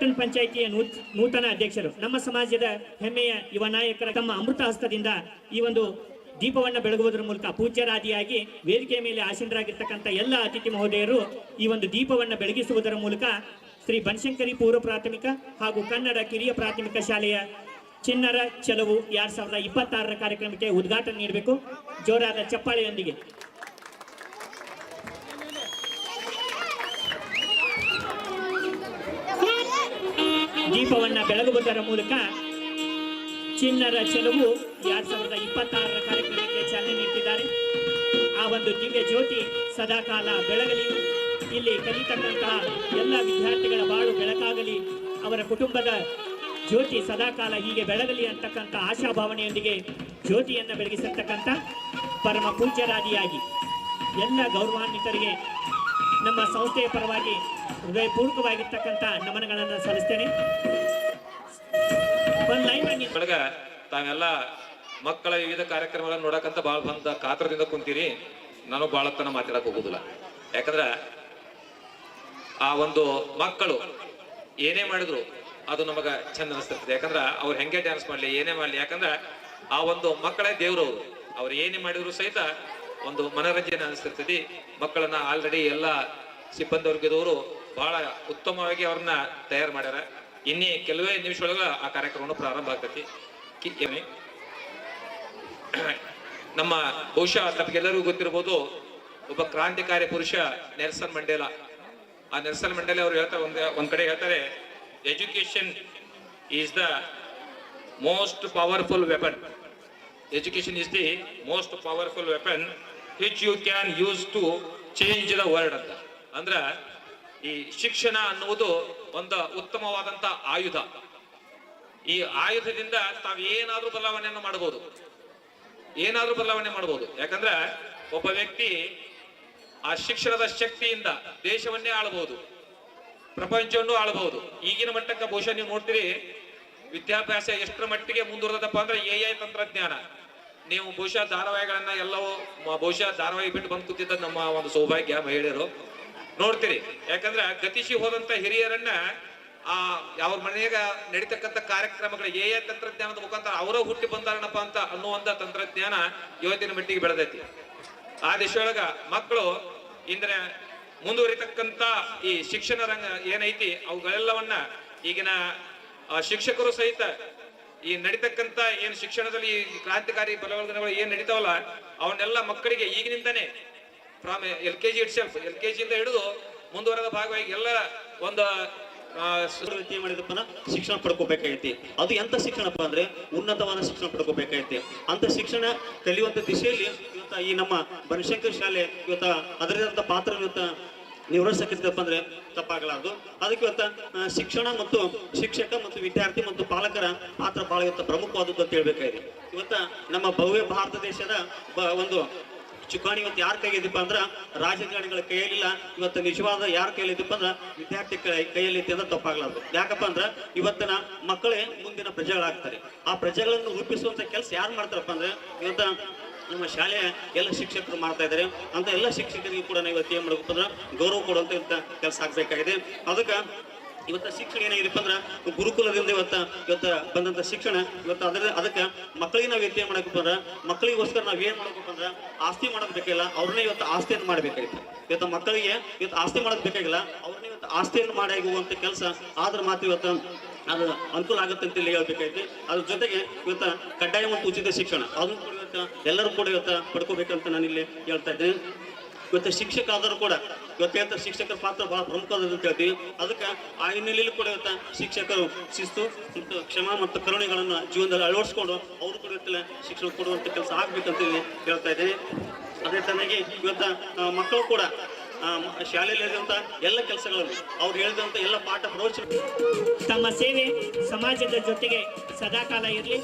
ಪಟ್ಟಣ ಪಂಚಾಯಿತಿಯ ನೂತನ ಅಧ್ಯಕ್ಷರು. ನಮ್ಮ ಸಮಾಜದ ಹೆಮ್ಮೆಯ ಯುವ ನಾಯಕರ ತಮ್ಮ ಅಮೃತ ಹಸ್ತದಿಂದ ಈ ಒಂದು ದೀಪವನ್ನು ಬೆಳಗುವುದರ ಮೂಲಕ ಪೂಜ್ಯರಾದಿಯಾಗಿ ವೇದಿಕೆಯ ಮೇಲೆ ಆಸೀನರಾಗಿರ್ತಕ್ಕಂಥ ಎಲ್ಲ ಅತಿಥಿ ಮಹೋದಯರು ಈ ಒಂದು ದೀಪವನ್ನು ಬೆಳಗಿಸುವುದರ ಮೂಲಕ ಶ್ರೀ ಬನಶಂಕರಿ ಪೂರ್ವ ಪ್ರಾಥಮಿಕ ಹಾಗೂ ಕನ್ನಡ ಕಿರಿಯ ಪ್ರಾಥಮಿಕ ಶಾಲೆಯ ಚಿನ್ನರ ಚೆಲುವು ಎರಡ್ ಸಾವಿರದ ಇಪ್ಪತ್ತಾರರ ಕಾರ್ಯಕ್ರಮಕ್ಕೆ ಉದ್ಘಾಟನೆ ನೀಡಬೇಕು. ಜೋರಾದ ಚಪ್ಪಾಳೆಯೊಂದಿಗೆ. ದೀಪವನ್ನ ಬೆಳಗುವುದರ ಮೂಲಕ ಚಿನ್ನರ ಚೆಲುವು ಎರಡ್ ಸಾವಿರದ ಇಪ್ಪತ್ತಾರರ ಕಾರ್ಯಕ್ರಮಕ್ಕೆ ಚಾಲನೆ ನೀಡಿದ್ದಾರೆ ಆ ಒಂದು ದಿವ್ಯ ಜ್ಯೋತಿ ಸದಾಕಾಲ ಬೆಳಗಲಿ ಇಲ್ಲಿ ಕಲಿತಕ್ಕಂತಹ ಎಲ್ಲ ವಿದ್ಯಾರ್ಥಿಗಳ ಬಾಳು ಬೆಳಕಾಗಲಿ. ಅವರ ಕುಟುಂಬದ ಜ್ಯೋತಿ ಸದಾಕಾಲ ಹೀಗೆ ಬೆಳಗಲಿ ಅಂತಕ್ಕಂಥ ಆಶಾಭಾವನೆಯೊಂದಿಗೆ ಜ್ಯೋತಿಯನ್ನು ಬೆಳಗಿಸಿರ್ತಕ್ಕಂಥ ಪರಮ ಪೂಜ್ಯರಾದಿಯಾಗಿ ಎಲ್ಲ ಗೌರವಾನ್ವಿತರಿಗೆ ನಮ್ಮ ಸಂಸ್ಥೆಯ ಪರವಾಗಿ ಹೃದಯಪೂರ್ವಕವಾಗಿರ್ತಕ್ಕಂಥ ನಮನಗಳನ್ನು ಸಲ್ಲಿಸ್ತೇನೆ. ಬೆಳಗ ತಾವೆಲ್ಲ ಮಕ್ಕಳ ವಿವಿಧ ಕಾರ್ಯಕ್ರಮಗಳನ್ನ ನೋಡಕಂತ ಭಾಳ ಬಂದ ಕಾತ್ರದಿಂದ ಕುಂತೀರಿ. ನಾನು ಭಾಳ ತನ ಮಾತಾಡಕ್ ಹೋಗುದಿಲ್ಲ. ಯಾಕಂದ್ರ ಆ ಒಂದು ಮಕ್ಕಳು ಏನೇ ಮಾಡಿದ್ರು ಅದು ನಮಗ ಚಂದ ಅನಿಸ್ತಿರ್ತದೆ ಯಾಕಂದ್ರ ಅವ್ರು ಹೆಂಗೆ ಡ್ಯಾನ್ಸ್ ಮಾಡ್ಲಿ, ಏನೇ ಮಾಡ್ಲಿ, ಯಾಕಂದ್ರ ಆ ಒಂದು ಮಕ್ಕಳೇ ದೇವ್ರು ಅವರು. ಅವ್ರು ಏನೇ ಮಾಡಿದ್ರು ಸಹಿತ ಒಂದು ಮನರಂಜನೆ ಅನಿಸ್ತಿರ್ತದೆ. ಮಕ್ಕಳನ್ನ ಆಲ್ರೆಡಿ ಎಲ್ಲ ಸಿಬ್ಬಂದಿ ವರ್ಗದವರು ಬಹಳ ಉತ್ತಮವಾಗಿ ಅವ್ರನ್ನ ತಯಾರು ಮಾಡ್ಯಾರ. ಇನ್ನೇ ಕೆಲವೇ ನಿಮಿಷದೊಳಗ ಆ ಕಾರ್ಯಕ್ರಮ ಪ್ರಾರಂಭ ಆಗ್ತೈತಿ? ನಮ್ಮ ಬಹುಶಃ ತಮಗೆಲ್ಲರಿಗೂ ಗೊತ್ತಿರಬಹುದು ಒಬ್ಬ ಕ್ರಾಂತಿಕಾರಿ ಪುರುಷ ನೆಲ್ಸನ್ ಮಂಡೇಲ. ಆ ನೆಲ್ಸನ್ ಮಂಡೇಲ ಅವರು ಹೇಳ್ತಾರೆ ಒಂದ್ ಒಂದ್ ಕಡೆ ಹೇಳ್ತಾರೆ education is the most powerful weapon education is the most powerful weapon which you can use to change the world ಅಂತ. ಅಂದ್ರ ಈ ಶಿಕ್ಷಣ ಅನ್ನುವುದು ಒಂದು ಉತ್ತಮವಾದಂತ ಆಯುಧ. ಈ ಆಯುಧದಿಂದ ತಾವು ಏನಾದ್ರೂ ಬದಲಾವಣೆಯನ್ನು ಮಾಡಬಹುದು. ಏನಾದ್ರೂ ಬದಲಾವಣೆ ಮಾಡಬಹುದು. ಯಾಕಂದ್ರೆ ಒಬ್ಬ ವ್ಯಕ್ತಿ ಆ ಶಿಕ್ಷಣದ ಶಕ್ತಿಯಿಂದ ದೇಶವನ್ನೇ ಆಳಬಹುದು, ಪ್ರಪಂಚವನ್ನು ಆಳಬಹುದು. ಈಗಿನ ಮಟ್ಟಕ್ಕೆ ಬಹುಶಃ ನೀವು ನೋಡ್ತೀರಿ, ವಿದ್ಯಾಭ್ಯಾಸ ಎಷ್ಟರ ಮಟ್ಟಿಗೆ ಮುಂದುವರೆದಪ್ಪ ಅಂದ್ರೆ ಎ ಐ ತಂತ್ರಜ್ಞಾನ. ನೀವು ಬಹುಶಃ ಧಾರಾವಾಹಿಗಳನ್ನ ಎಲ್ಲವೂ, ಬಹುಶಃ ಧಾರಾವಾಹಿ ಬಿಟ್ಟು ಬಂದು ಕೂತಿದ್ದ ನಮ್ಮ ಒಂದು ಸೌಭಾಗ್ಯ ಮಹಿಳೆಯರು ನೋಡ್ತೀರಿ. ಯಾಕಂದ್ರೆ ಗತಿಸಿ ಹೋದಂತ ಹಿರಿಯರನ್ನ ಆ ಅವ್ರ ಮನೆಯಾಗ ನಡೀತಕ್ಕಂಥ ಕಾರ್ಯಕ್ರಮಗಳು ಏ ತಂತ್ರಜ್ಞಾನದ ಮುಖಾಂತರ ಅವರೇ ಹುಟ್ಟಿ ಬಂದಾರನಪ್ಪ ಅಂತ ಅನ್ನುವಂತ ತಂತ್ರಜ್ಞಾನ ಇವತ್ತಿನ ಮಟ್ಟಿಗೆ ಬೆಳೆದೈತಿ. ಆ ದಿಶೆಯೊಳಗ ಮಕ್ಕಳು ಇಂದ್ರ ಮುಂದುವರಿತಕ್ಕಂತ ಈ ಶಿಕ್ಷಣ ರಂಗ ಏನೈತಿ ಅವುಗಳೆಲ್ಲವನ್ನ ಈಗಿನ ಶಿಕ್ಷಕರು ಸಹಿತ ಈ ನಡೀತಕ್ಕಂತ ಏನು ಶಿಕ್ಷಣದಲ್ಲಿ ಕ್ರಾಂತಿಕಾರಿ ಬಲವರ್ಧನೆಗಳು ಏನ್ ನಡೀತಾವಲ್ಲ, ಅವನ್ನೆಲ್ಲ ಮಕ್ಕಳಿಗೆ ಈಗಿನಿಂದನೇ from L K G itself L K ಜಿಯಿಂದ ಹಿಡಿದು ಮುಂದುವರೆದ ಭಾಗವಾಗಿ ಎಲ್ಲ ಒಂದು ಆ, ಸ- ಮಾಡಿದಪ್ಪ ಶಿಕ್ಷಣ ಪಡ್ಕೋಬೇಕಾಗೈತಿ. ಅದು ಎಂತ ಶಿಕ್ಷಣಪ್ಪ ಅಂದ್ರೆ ಉನ್ನತವಾದ ಶಿಕ್ಷಣ ಪಡ್ಕೋಬೇಕಾಗೈತಿ. ಅಂತ ಶಿಕ್ಷಣ ಕಲಿಯುವಂತ ದಿಶೆಯಲ್ಲಿ ಇವತ್ತ ಈ ನಮ್ಮ ಬನಶಂಕರ್ ಶಾಲೆ ಇವತ್ತ ಅದರದಂತ ಪಾತ್ರ ಇವತ್ತ ನಿರ್ವಹಿಸಕ್ಕಿದ್ದಪ್ಪ ಅಂದ್ರೆ ತಪ್ಪಾಗಲಾರದು. ಅದಕ್ಕೆ ಇವತ್ತ ಶಿಕ್ಷಣ ಮತ್ತು ಶಿಕ್ಷಕ ಮತ್ತು ವಿದ್ಯಾರ್ಥಿ ಮತ್ತು ಪಾಲಕರ ಪಾತ್ರ ಬಹಳ ಇವತ್ತ ಪ್ರಮುಖವಾದದ್ದು ಅಂತ ಹೇಳ್ಬೇಕಾಗಿದೆ. ಇವತ್ತ ನಮ್ಮ ಭವ್ಯ ಭಾರತ ದೇಶದ ಒಂದು ಚುಕ್ಕಾಣಿ ಇವತ್ತು ಯಾರ ಕೈಗಿದ್ದಪ್ಪ ಅಂದ್ರ? ರಾಜಕಾರಣಿಗಳ ಕೈಯಲ್ಲಿಲ್ಲ. ಇವತ್ತು ನಿಜವಾದ ಯಾರ ಕೈಯಲ್ಲಿದ್ದಪ್ಪ ಅಂದ್ರ? ವಿದ್ಯಾರ್ಥಿ ಕೈಯಲ್ಲಿ ಅಂದ್ರೆ ತಪ್ಪಾಗ್ಲಾರ್ದು ಯಾಕಪ್ಪ ಅಂದ್ರ ಇವತ್ತಿನ ಮಕ್ಕಳೇ ಮುಂದಿನ ಪ್ರಜೆಗಳಾಗ್ತಾರೆ. ಆ ಪ್ರಜೆಗಳನ್ನು ರೂಪಿಸುವಂತ ಕೆಲಸ ಯಾರು ಮಾಡ್ತಾರಪ್ಪ ಅಂದ್ರೆ? ಇವತ್ತ ನಮ್ಮ ಶಾಲೆಯ ಎಲ್ಲ ಶಿಕ್ಷಕರು ಮಾಡ್ತಾ ಇದ್ದಾರೆ ಅಂತ ಎಲ್ಲ ಶಿಕ್ಷಕರಿಗೂ ಕೂಡ ಇವತ್ತು ಏನ್ ಮಾಡ್ಬೇಕು ಅಂದ್ರೆ ಗೌರವ ಕೊಡುವಂತ ಕೆಲಸ ಆಗ್ಬೇಕಾಗಿದೆ. ಅದಕ್ಕೆ ಇವತ್ತ ಶಿಕ್ಷಣ ಏನಾಗಿದೆಪ್ಪ ಅಂದ್ರ ಗುರುಕುಲದಿಂದ ಇವತ್ತ ಇವತ್ತ ಬಂದಂತ ಶಿಕ್ಷಣ, ಇವತ್ತ ಅದ್ರ, ಅದಕ್ಕೆ ಮಕ್ಕಳಿಗೆ ನಾವು ವ್ಯತ್ಯಯ ಮಾಡಬೇಕು ಅಂದ್ರ ಮಕ್ಕಳಿಗೋಸ್ಕರ ನಾವ್ ಏನ್ ಮಾಡ್ಬೇಕು ಅಂದ್ರ, ಆಸ್ತಿ ಮಾಡೋದ್ ಬೇಕಾಗಿಲ್ಲ ಅವ್ರನ್ನೇ ಇವತ್ತು ಆಸ್ತಿಯನ್ನು ಮಾಡಬೇಕಾಗಿತ್ತು. ಇವತ್ತು ಮಕ್ಕಳಿಗೆ ಇವತ್ತು ಆಸ್ತಿ ಮಾಡೋದ್ ಬೇಕಾಗಿಲ್ಲ, ಅವ್ರನ್ನ ಇವತ್ತು ಆಸ್ತಿಯನ್ನು ಮಾಡಿ ಹೋಗುವಂತ ಕೆಲಸ, ಆದ್ರೆ ಮಾತ್ರ ಇವತ್ತು ಅದು ಅನುಕೂಲ ಆಗುತ್ತೆ ಅಂತ ಇಲ್ಲಿ ಹೇಳ್ಬೇಕಾಯ್ತು ಅದ್ರ ಜೊತೆಗೆ ಇವತ್ತ ಕಡ್ಡಾಯ ಮತ್ತು ಉಚಿತ ಶಿಕ್ಷಣ, ಅದನ್ನು ಕೂಡ ಇವತ್ತು ಎಲ್ಲರೂ ಕೂಡ ಇವತ್ತು ಪಡ್ಕೋಬೇಕಂತ ನಾನು ಇಲ್ಲಿ ಹೇಳ್ತಾ ಇದ್ದೀನಿ. ಇವತ್ತು ಶಿಕ್ಷಕ ಆದರೂ ಕೂಡ, ಇವತ್ತು ಎಂತ ಶಿಕ್ಷಕರ ಪಾತ್ರ ಬಹಳ ಪ್ರಮುಖವಾದ ಅಂತ ಹೇಳ್ತೀವಿ. ಅದಕ್ಕೆ ಆ ಹಿನ್ನೆಲೆಯಲ್ಲಿ ಕೂಡ ಇವತ್ತು ಶಿಕ್ಷಕರು ಶಿಸ್ತು ಮತ್ತು ಕ್ಷಮ ಮತ್ತು ಕರುಣೆಗಳನ್ನು ಜೀವನದಲ್ಲಿ ಅಳವಡಿಸ್ಕೊಂಡು ಅವರು ಕೂಡ ಇವತ್ತೆಲ್ಲ ಶಿಕ್ಷಣ ಕೊಡುವಂಥ ಕೆಲಸ ಆಗ್ಬೇಕಂತ ಹೇಳಿ ಹೇಳ್ತಾ ಇದ್ದೇನೆ. ಅದೇ ತನಗೆ ಇವತ್ತು ಮಕ್ಕಳು ಕೂಡ ಶಾಲೆಯಲ್ಲಿ ಎಲ್ಲ ಕೆಲಸಗಳನ್ನು ಅವ್ರು ಹೇಳಿದಂಥ ಎಲ್ಲ ಪಾಠ ತಮ್ಮ ಸೇವೆ ಸಮಾಜದ ಜೊತೆಗೆ ಸದಾಕಾಲ ಇರಲಿ.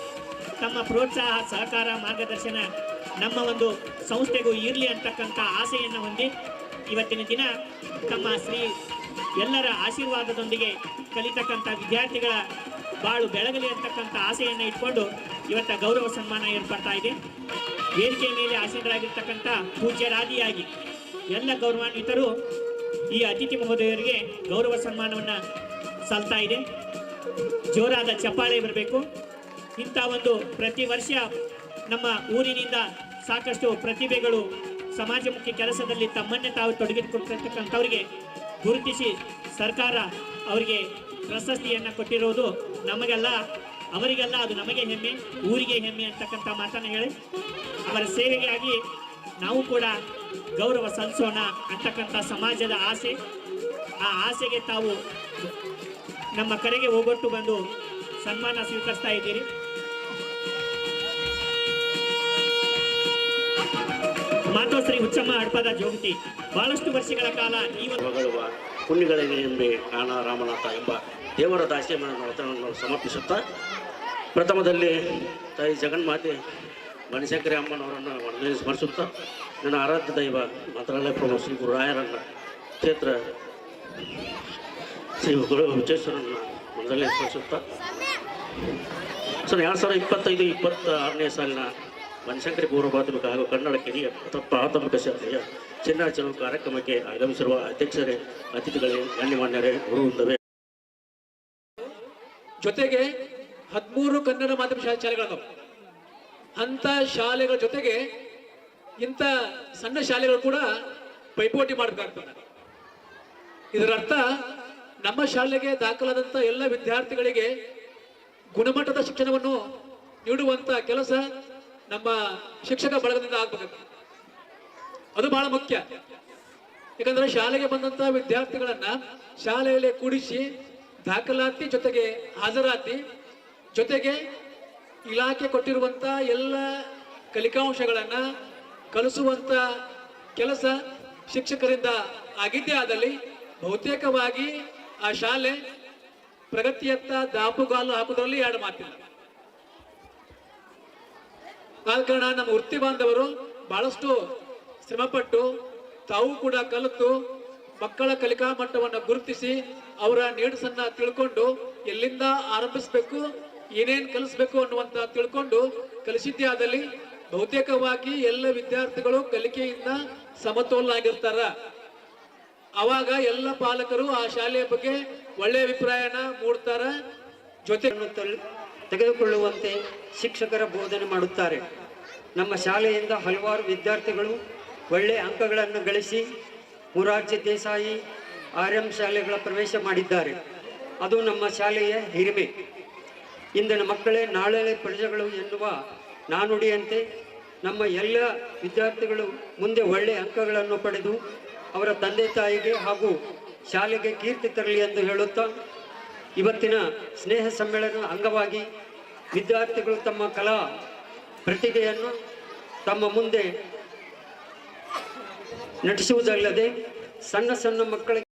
ತಮ್ಮ ಪ್ರೋತ್ಸಾಹ, ಸಹಕಾರ, ಮಾರ್ಗದರ್ಶನ ನಮ್ಮ ಒಂದು ಸಂಸ್ಥೆಗೂ ಇರಲಿ ಅಂತಕ್ಕಂಥ ಆಸೆಯನ್ನು ಹೊಂದಿ ಇವತ್ತಿನ ದಿನ ತಮ್ಮ ಶ್ರೀ ಎಲ್ಲರ ಆಶೀರ್ವಾದದೊಂದಿಗೆ ಕಲಿತಕ್ಕಂಥ ವಿದ್ಯಾರ್ಥಿಗಳ ಬಾಳು ಬೆಳಗಲಿ ಅಂತಕ್ಕಂಥ ಆಸೆಯನ್ನು ಇಟ್ಕೊಂಡು ಇವತ್ತ ಗೌರವ ಸನ್ಮಾನ ಏರ್ಪಡ್ತಾ ಇದೆ. ವೇದಿಕೆ ಮೇಲೆ ಆಸೀನರಾಗಿರ್ತಕ್ಕಂಥ ಪೂಜ್ಯರಾದಿಯಾಗಿ ಎಲ್ಲ ಗೌರವಾನ್ವಿತರು ಈ ಅತಿಥಿ ಮಹೋದಯರಿಗೆ ಗೌರವ ಸನ್ಮಾನವನ್ನು ಸಲ್ತಾ ಇದೆ. ಜೋರಾದ ಚಪ್ಪಾಳೆ ಬರಬೇಕು. ಇಂಥ ಒಂದು ಪ್ರತಿ ವರ್ಷ ನಮ್ಮ ಊರಿನಿಂದ ಸಾಕಷ್ಟು ಪ್ರತಿಭೆಗಳು ಸಮಾಜಮುಖಿ ಕೆಲಸದಲ್ಲಿ ತಮ್ಮನ್ನೇ ತಾವು ತೊಡಗಿಸಿಕೊಂಡಿರ್ತಕ್ಕಂಥವರಿಗೆ ಗುರುತಿಸಿ ಸರ್ಕಾರ ಅವರಿಗೆ ಪ್ರಶಸ್ತಿಯನ್ನು ಕೊಟ್ಟಿರುವುದು ನಮಗೆಲ್ಲ, ಅವರಿಗೆಲ್ಲ ಅದು ನಮಗೆ ಹೆಮ್ಮೆ, ಊರಿಗೆ ಹೆಮ್ಮೆ ಅಂತಕ್ಕಂಥ ಮಾತನ್ನು ಹೇಳಿ, ಅವರ ಸೇವೆಗಾಗಿ ನಾವು ಕೂಡ ಗೌರವ ಸಲ್ಲಿಸೋಣ ಅಂತಕ್ಕಂಥ ಸಮಾಜದ ಆಸೆ. ಆ ಆಸೆಗೆ ತಾವು ನಮ್ಮ ಕಡೆಗೆ ಹೋಗೊಟ್ಟು ಬಂದು ಸನ್ಮಾನ ಸ್ವೀಕರಿಸ್ತಾ ಇದ್ದೀರಿ. ಮಾತೋಶ್ರೀ ಉಚ್ಚಮ್ಮ ಅಡ್ಪದ ಜೋಗತಿ ಬಹಳಷ್ಟು ವರ್ಷಗಳ ಕಾಲ ಈ ಮಗಳುವ ಪುಣ್ಯಗಳಿಗೆ ಎಂಬೆ ಕಾಣ ರಾಮನಾಥ ಎಂಬ ದೇವರ ದಾಸಿಯ ಸಮರ್ಪಿಸುತ್ತಾ, ಪ್ರಥಮದಲ್ಲಿ ತಾಯಿ ಜಗನ್ಮಾತೆ ಮಣಿಶಂಕರಿ ಅಮ್ಮನವರನ್ನು ವಂದನೆ ಸ್ಮರಿಸುತ್ತಾ, ನನ್ನ ಆರಾಧ್ಯ ದೈವ ಮಂತ್ರಾಲಯ ಪ್ರಮುಖ ಶ್ರೀ ಗುರುರಾಯರನ್ನ ಕ್ಷೇತ್ರ ಶ್ರೀ ಗುರು ವಿಚೇಶ್ವರನ್ನ ವಂದನೆ ಸ್ಮರಿಸುತ್ತಾ. ಸರ್ ಎರಡು ಸಾವಿರದ ಇಪ್ಪತ್ತೈದು ಇಪ್ಪತ್ತ ಆರನೇ ಸಾಲಿನ ಬನಶಂಕರಿ ಪೂರ್ವ ಪ್ರಾಥಮಿಕ ಹಾಗೂ ಕನ್ನಡ ಕಿರಿಯ ಪ್ರ- ಪ್ರಾಥಮಿಕ ಶಾಲೆಯ ಚಿನ್ನಾಚರಣೆ ಕಾರ್ಯಕ್ರಮಕ್ಕೆ ಆಗಮಿಸಿರುವ ಅಧ್ಯಕ್ಷರೇ, ಅತಿಥಿಗಳೇ, ಗಣ್ಯಮಾನ್ಯರೇ, ಗುರುವೃಂದವೇ. ಜೊತೆಗೆ ಹದಿಮೂರು ಕನ್ನಡ ಮಾಧ್ಯಮ ಶಾಲೆ ಶಾಲೆಗಳು ಅಂತ ಶಾಲೆಗಳ ಜೊತೆಗೆ ಇಂಥ ಸಣ್ಣ ಶಾಲೆಗಳು ಕೂಡ ಪೈಪೋಟಿ ಮಾಡಬೇಕಾಗ್ತದೆ. ಇದರರ್ಥ ನಮ್ಮ ಶಾಲೆಗೆ ದಾಖಲಾದಂಥ ಎಲ್ಲ ವಿದ್ಯಾರ್ಥಿಗಳಿಗೆ ಗುಣಮಟ್ಟದ ಶಿಕ್ಷಣವನ್ನು ನೀಡುವಂತ ಕೆಲಸ ನಮ್ಮ ಶಿಕ್ಷಕ ಬಳಗದಿಂದ ಆಗ್ಬೇಕು ಅದು ಬಹಳ ಮುಖ್ಯ. ಯಾಕಂದ್ರೆ ಶಾಲೆಗೆ ಬಂದಂತಹ ವಿದ್ಯಾರ್ಥಿಗಳನ್ನ ಶಾಲೆಯಲ್ಲಿ ಕೂಡಿಸಿ ದಾಖಲಾತಿ ಜೊತೆಗೆ ಹಾಜರಾತಿ ಜೊತೆಗೆ ಇಲಾಖೆ ಕೊಟ್ಟಿರುವಂತ ಎಲ್ಲ ಕಲಿಕಾಂಶಗಳನ್ನ ಕಲಿಸುವಂತ ಕೆಲಸ ಶಿಕ್ಷಕರಿಂದ ಆಗಿದ್ದೇ ಆದಲ್ಲಿ ಬಹುತೇಕವಾಗಿ ಆ ಶಾಲೆ ಪ್ರಗತಿಯತ್ತ ದಾಪುಗಾಲು ಹಾಕುವುದರಲ್ಲಿ ಎರಡು ಮಾತಿಲ್ಲ. ಆದ ಕಾರಣ ನಮ್ಮ ವೃತ್ತಿ ಬಾಂಧವರು ಬಹಳಷ್ಟು ಶ್ರಮಪಟ್ಟು ತಾವು ಕೂಡ ಕಲಿತು ಮಕ್ಕಳ ಕಲಿಕಾ ಮಟ್ಟವನ್ನು ಗುರುತಿಸಿ ಅವರ ನೀಡ್ಸನ್ನ ತಿಳ್ಕೊಂಡು ಎಲ್ಲಿಂದ ಆರಂಭಿಸಬೇಕು, ಏನೇನು ಕಲಿಸ್ಬೇಕು ಅನ್ನುವಂತ ತಿಳ್ಕೊಂಡು ಕಲಿಸಿದ್ದೇ ಆದಲ್ಲಿ ಬಹುತೇಕವಾಗಿ ಎಲ್ಲ ವಿದ್ಯಾರ್ಥಿಗಳು ಕಲಿಕೆಯಿಂದ ಸಮತೋಲನ ಸಮತೋಲನಾಗಿರ್ತಾರ. ಅವಾಗ ಎಲ್ಲ ಪಾಲಕರು ಆ ಶಾಲೆಯ ಬಗ್ಗೆ ಒಳ್ಳೆಯ ಅಭಿಪ್ರಾಯನ ಮೂಡ್ತಾರ. ಜೊತೆ ತೆಗೆದುಕೊಳ್ಳುವಂತೆ ಶಿಕ್ಷಕರ ಬೋಧನೆ ಮಾಡುತ್ತಾರೆ. ನಮ್ಮ ಶಾಲೆಯಿಂದ ಹಲವಾರು ವಿದ್ಯಾರ್ಥಿಗಳು ಒಳ್ಳೆಯ ಅಂಕಗಳನ್ನು ಗಳಿಸಿ ಮುರಾರ್ಜಿ ದೇಸಾಯಿ ಆರ್ ಎಂ ಶಾಲೆಗಳ ಪ್ರವೇಶ ಮಾಡಿದ್ದಾರೆ. ಅದು ನಮ್ಮ ಶಾಲೆಯ ಹಿರಿಮೆ. ಇಂದಿನ ಮಕ್ಕಳೇ ನಾಳೆ ಪ್ರಜೆಗಳು ಎನ್ನುವ ನಾನುಡಿಯಂತೆ ನಮ್ಮ ಎಲ್ಲ ವಿದ್ಯಾರ್ಥಿಗಳು ಮುಂದೆ ಒಳ್ಳೆಯ ಅಂಕಗಳನ್ನು ಪಡೆದು ಅವರ ತಂದೆ ತಾಯಿಗೆ ಹಾಗೂ ಶಾಲೆಗೆ ಕೀರ್ತಿ ತರಲಿ ಎಂದು ಹೇಳುತ್ತಾ ಇವತ್ತಿನ ಸ್ನೇಹ ಸಮ್ಮೇಳನ ಅಂಗವಾಗಿ ವಿದ್ಯಾರ್ಥಿಗಳು ತಮ್ಮ ಕಲಾ ಪ್ರತಿಭೆಯನ್ನು ತಮ್ಮ ಮುಂದೆ ನಟಿಸುವುದಲ್ಲದೆ ಸಣ್ಣ ಸಣ್ಣ ಮಕ್ಕಳಿಗೆ